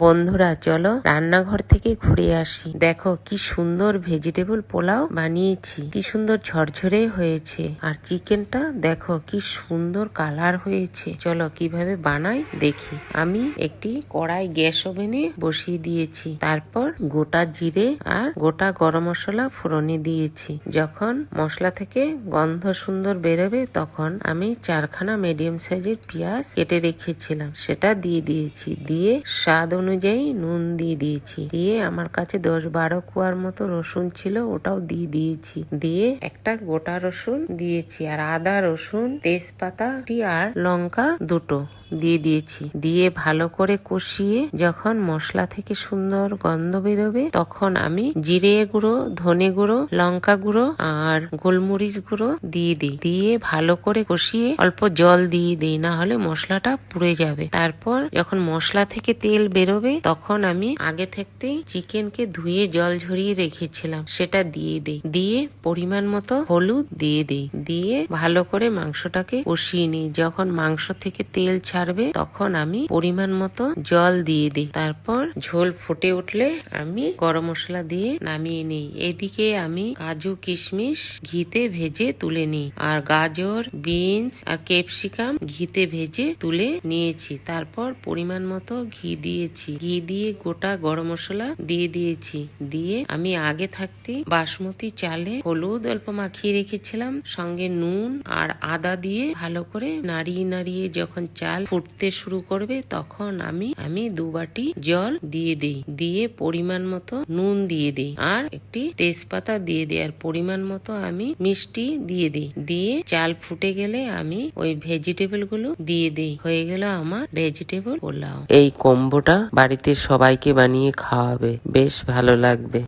বন্ধুরা, চলো রান্নাঘর থেকে ঘুরে আসি। দেখো কি সুন্দর ভেজিটেবল পোলাও বানিয়েছি। কি সুন্দর ঝরঝরে হয়েছে। আর চিকেনটা দেখো কি সুন্দর কালার হয়েছে। চলো কীভাবে বানাই দেখি। আমি একটি কড়াই গ্যাস ওভেনে বসিয়ে দিয়েছি। তারপর গোটা জিরে আর গোটা গরম মশলা ফোড়নে দিয়েছি। যখন মশলা থেকে গন্ধ সুন্দর বেরোবে, তখন আমি চারখানা মিডিয়াম সাইজের পেঁয়াজ কেটে রেখেছিলাম। সেটা দিয়ে দিয়েছি। দিয়ে স্বাদ অনুযায়ী নুন দিয়ে দিয়েছি। দিয়ে আমার কাছে দশ বারো কুয়ার মতো রসুন ছিল, ওটাও দিয়ে দিয়েছি। দিয়ে একটা গোটা রসুন দিয়েছি, আর আদা, রসুন, তেজপাতা আর লঙ্কা দুটো দিয়ে দিয়েছি। দিয়ে ভালো করে কষিয়ে যখন মশলা থেকে সুন্দর গন্ধ বেরোবে, তখন আমি জিরে গুঁড়ো, ধনে গুঁড়ো, লঙ্কা গুঁড়ো আর গোলমরিচ গুঁড়ো দিয়ে দিই। দিয়ে ভালো করে কষিয়ে অল্প জল দিয়ে দিই না হলে মশলাটা পুড়ে যাবে। তারপর যখন মশলা থেকে তেল বেরোবে তখন আমি আগে থাকতেই চিকেনকে ধুয়ে জল ঝরিয়ে রেখেছিলাম। সেটা দিয়ে দিই। দিয়ে পরিমাণ মতো হলুদ দিয়ে দিই। দিয়ে ভালো করে মাংসটাকে কষিয়ে নিই। যখন মাংস থেকে তেল ছাড়বে, তখন আমি পরিমাণ মতো জল দিয়ে দিই। তারপর ঝোল ফুটে উঠলে আমি গরম মশলা দিয়ে নামিয়ে নিই। এদিকে আমি কাজু কিশমিশ ঘিতে ভেজে তুলে নিই। আর গাজর, বিনস আর ক্যাপসিকাম ঘিতে ভেজে তুলে নিয়েছি। তারপর পরিমাণ মতো ঘি দিয়েছি ঘি দিয়ে গোটা গরম মশলা দিয়ে দিয়েছি। দিয়ে আমি আগে থাকতে বাসমতি চালে হলুদ অল্প মাখিয়ে রেখেছিলাম। সঙ্গে নুন আর আদা দিয়ে ভালো করে নাড়িয়ে নাড়িয়ে যখন চাল ফুটতে শুরু করবে তখন আমি আমি দু বাটি জল দিয়ে দিই। দিয়ে পরিমাণ মতো নুন দিয়ে দিই আর একটি তেজপাতা দিয়ে দিই আর পরিমাণ মতো আমি মিষ্টি দিয়ে দিই। দিয়ে চাল ফুটে গেলে আমি ওই ভেজিটেবলগুলো দিয়ে দিই। হয়ে গেল আমার ভেজিটেবল পোলাও। এই কম্বোটা বাড়িতে সবাইকে বানিয়ে খাওয়াবে। বেশ ভালো লাগবে।